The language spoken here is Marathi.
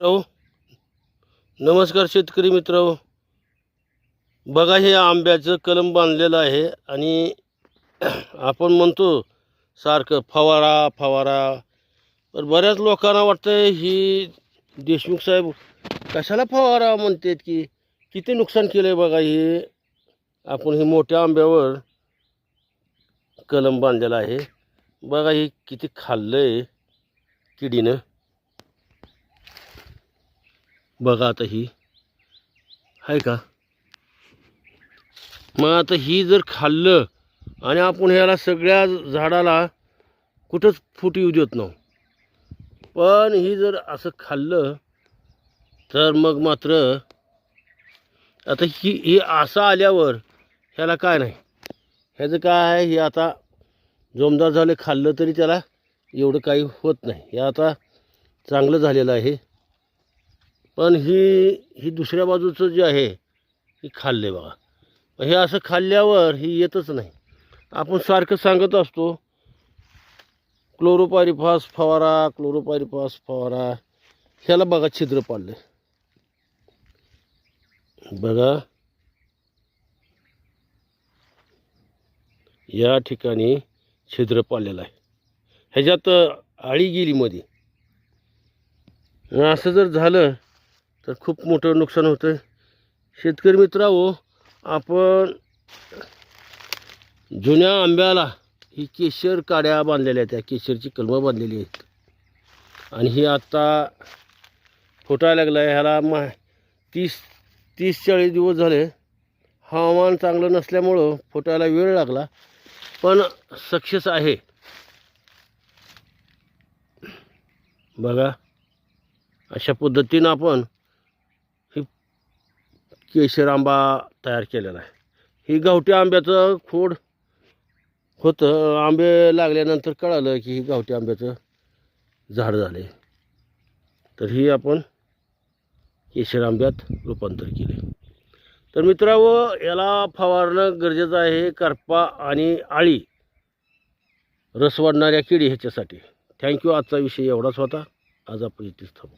हो नमस्कार शेतकरी मित्र बघा हे आंब्याचं कलम बांधलेलं आहे आणि आपण म्हणतो सारखं फवारा फवारा. पण बऱ्याच लोकांना वाटतं ही देशमुख साहेब कशाला फवारा म्हणतात की किती नुकसान केलं आहे बघा हे. आपण हे मोठ्या आंब्यावर कलम बांधलेला आहे. बघा हे किती खाल्लं आहे किडीनं. बघा आता ही. आहे का? मग आता ही जर खाल्लं आणि आपण ह्याला सगळ्या झाडाला कुठंच फूट येऊ देत नव्ह पण ही जर असं खाल्लं तर मग मात्र आता ही ही असं आल्यावर ह्याला काय नाही. ह्याचं काय आहे हे आता जोमदार झालं खाल्लं तरी त्याला एवढं काही होत नाही. हे आता चांगलं झालेलं आहे. पण ही ही दुसऱ्या बाजूचं जे आहे ही खाल्ले बघा. हे असं खाल्ल्यावर ही येतच नाही. आपण सारखं सांगत असतो क्लोरोपायरिफास फवारा क्लोरोपायरिफास फवारा ह्याला बघा छिद्र पाडले बघा. या ठिकाणी छिद्र पाडलेलं आहे. ह्याच्यात आळी गेली मध्ये असं जर झालं तर खूप मोठं नुकसान होतं शेतकरी मित्राओ आपण जुन्या आंब्याला ही केशर काड्या बांधलेल्या आहेत. त्या केशरची कलमं बांधलेली आहेत. आणि ही आत्ता फुटायला लागलं आहे ह्याला मा तीस तीस चाळीस दिवस झाले. हवामान चांगलं नसल्यामुळं फुटायला वेळ लागला. पण सक्सेस आहे. बघा अशा पद्धतीनं आपण केशर आंबा तयार केलेला आहे. ही गावठी आंब्याचं खोड होतं. आंबे लागल्यानंतर कळालं की ही गावठी आंब्याचं झाड झाले तर ही आपण केशर आंब्यात रूपांतर केले. तर मित्रांनो याला फवारणं गरजेचं आहे करपा आणि आळी रस वाढणाऱ्या किडी ह्याच्यासाठी. थँक्यू आजचा विषय एवढाच होता. आज आपण इथेच थांबू.